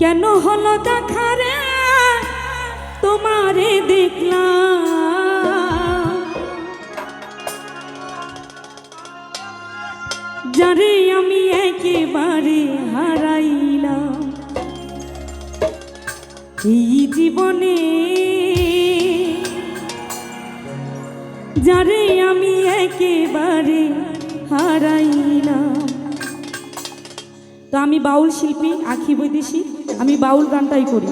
কেন হলো দেখা রে তোমারে দেখলাম। যারে আমি একেবারে হারাইলাম। এই জীবনে যারে আমি একেবারে হারাইলাম। তো আমি বাউল শিল্পী আখি বৈদেশিক। আমি বাউল গানটাই করি।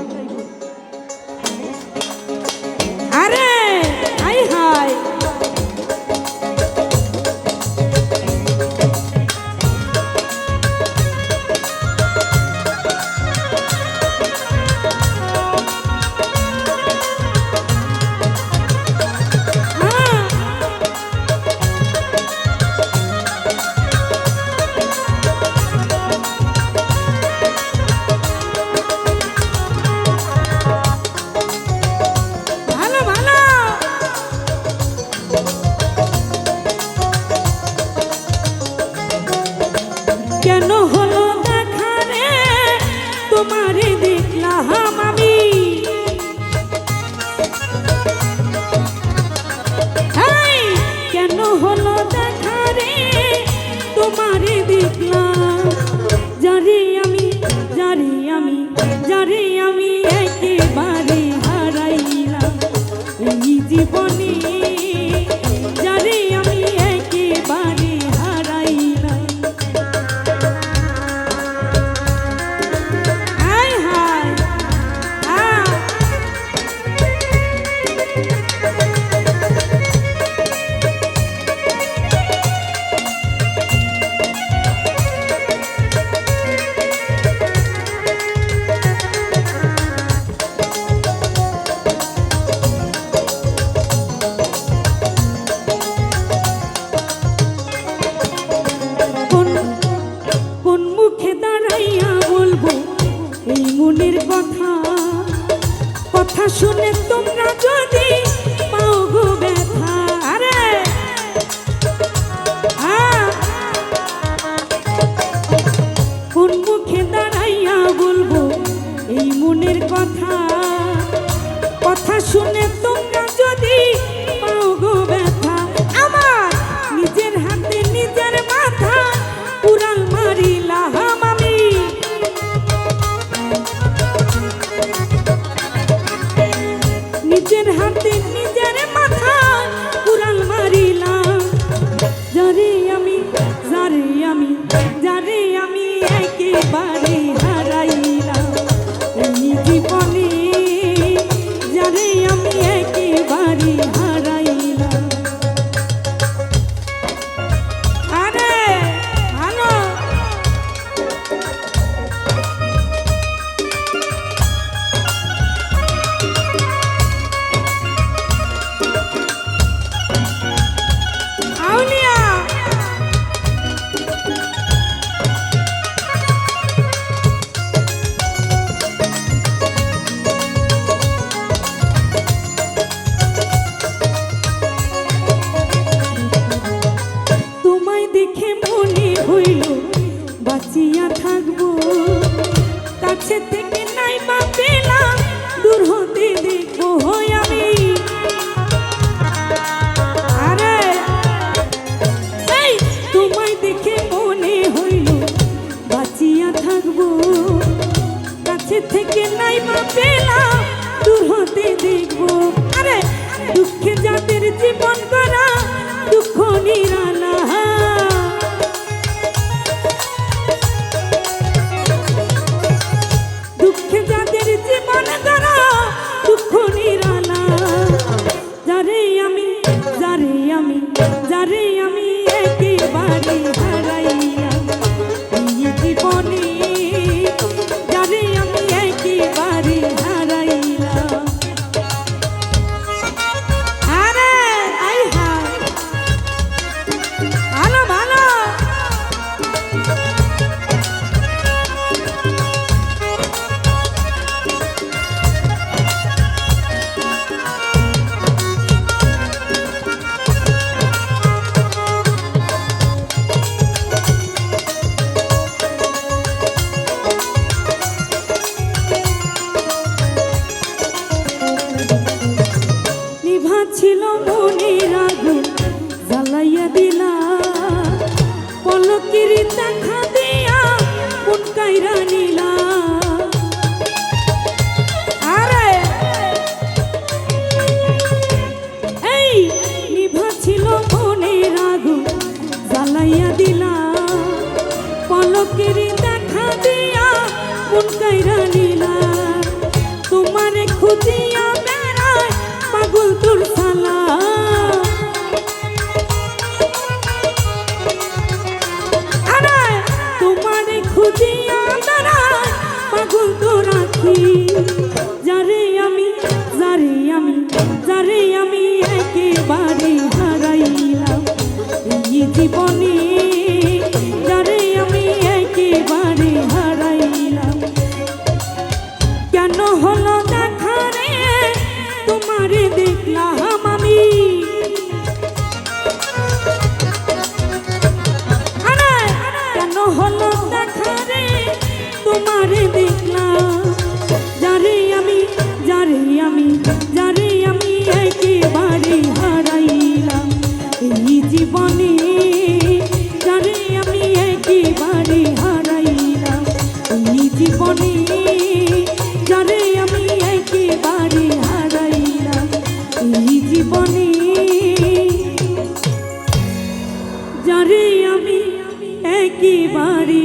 Everybody. fui ছিল মনির আগুন জ্বালাইয়া দিলা। পলকির দেখা দিয়া কোন কাইরা নিল? কি বাড়ি